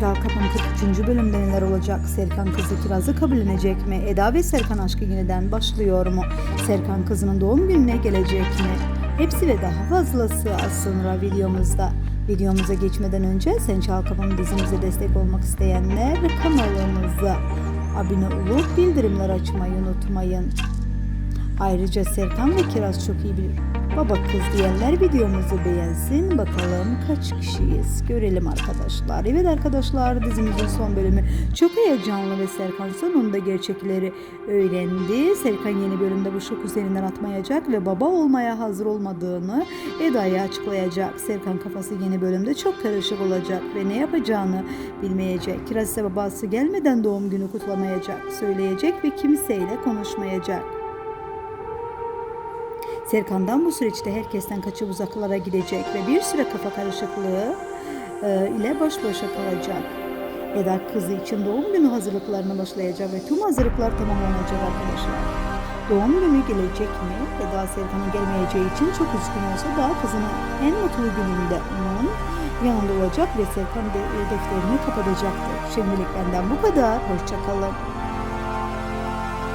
Çal Kapım 43. bölümde neler olacak? Serkan kızı Kiraz'ı kabullenecek mi? Eda ve Serkan aşkı yeniden başlıyor mu? Serkan kızının doğum gününe gelecek mi? Hepsi ve daha fazlası az sonra videomuzda. Videomuza geçmeden önce Sen Çal Kapım dizimize destek olmak isteyenler kanalımıza abone olup bildirimler açmayı unutmayın. Ayrıca Serkan ve Kiraz çok iyi bilir. Baba kız diyenler videomuzu beğensin. Bakalım kaç kişiyiz? Görelim arkadaşlar. Evet arkadaşlar dizimizin son bölümü çok heyecanlı ve Serkan sonunda gerçekleri öğrendi. Serkan yeni bölümde bu şok üzerinden atmayacak ve baba olmaya hazır olmadığını Eda'ya açıklayacak. Serkan kafası yeni bölümde çok karışık olacak ve ne yapacağını bilmeyecek. Kiraz ise babası gelmeden doğum günü kutlamayacak, söyleyecek ve kimseyle konuşmayacak. Serkan'dan bu süreçte herkesten kaçıp uzaklara gidecek ve bir süre kafa karışıklığı e, ile baş başa kalacak. Eda kızı için doğum günü hazırlıklarına başlayacak ve tüm hazırlıklar tamamlanacak arkadaşlar. Doğum günü gelecek mi? Eda Serkan'ın gelmeyeceği için çok üzgün olsa da kızının en mutlu gününde onun yanında olacak ve Serkan de- defterini kapatacaktır. Şimdilik benden bu kadar. Hoşçakalın.